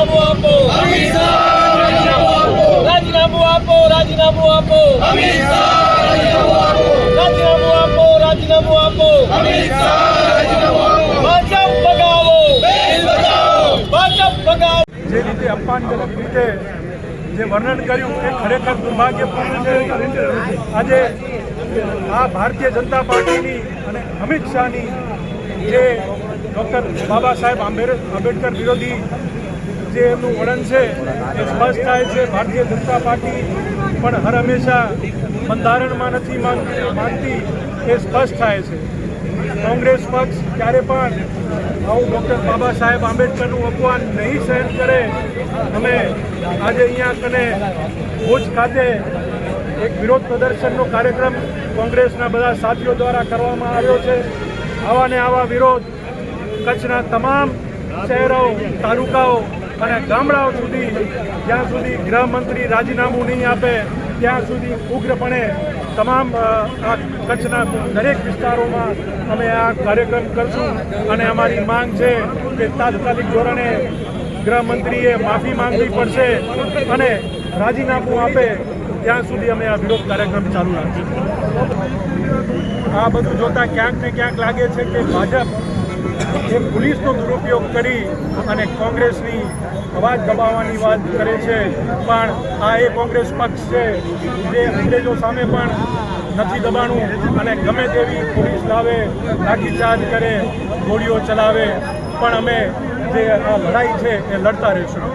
રાજીનામું આપો. રાજીનામું આપો રાજીનામું આપો. રાજીનામું આપો રાજીનામું આપો. ભાજપ ભગાવો. ભાજપ ભગાવો. જે રીતે અપમાનજનક રીતે જે વર્ણન કર્યું એ ખરેખર દુર્ભાગ્યપૂર્ણ છે આજે આ ભારતીય જનતા પાર્ટીની અને અમિત શાહની જે ડૉક્ટર બાબા સાહેબ આંબેડ આંબેડકર વિરોધી જે એમનું વર્ણન છે, એ સ્પષ્ટ થાય છે. ભારતીય જનતા પાર્ટી પણ હર હંમેશા બંધારણમાં નથી માનતી એ સ્પષ્ટ થાય છે. કોંગ્રેસ પક્ષ ક્યારે પણ આવું ડૉક્ટર બાબા સાહેબ આંબેડકરનું અપમાન નહીં સહન કરે. અમે આજે અહીંયા કને ભુજ ખાતે એક વિરોધ પ્રદર્શનનો કાર્યક્રમ કોંગ્રેસના બધા સાથીઓ દ્વારા કરવામાં આવ્યો છે. આવા ને આવા વિરોધ કચ્છના તમામ શહેરો, તાલુકાઓ અને ગામડાઓ સુધી, જ્યાં સુધી ગૃહમંત્રી રાજીનામું નહીં આપે, ત્યાં સુધી ઉગ્રપણે તમામ આ કચ્છના દરેક વિસ્તારોમાં અમે આ કાર્યક્રમ કરશું. અને અમારી માંગ છે કે તાત્કાલિક ધોરણે ગૃહમંત્રીએ માફી માંગવી પડશે અને રાજીનામું આપે, ત્યાં સુધી અમે આ વિરોધ કાર્યક્રમ ચાલુ રાખીશું. આ બધું જોતા ક્યાંક ને ક્યાંક લાગે છે કે ભાજપ એ પોલીસનો દુરુપયોગ કરી અને કોંગ્રેસની અવાજ દબાવવાની વાત કરે છે, પણ આ એ કોંગ્રેસ પક્ષ છે જે અંગ્રેજો સામે પણ નથી દબાણું અને ગમે તેવી પોલીસ લાવે લાઠીચાર્જ કરે, ગોળીઓ ચલાવે, પણ અમે જે આ લડાઈ છે એ લડતા રહીશું.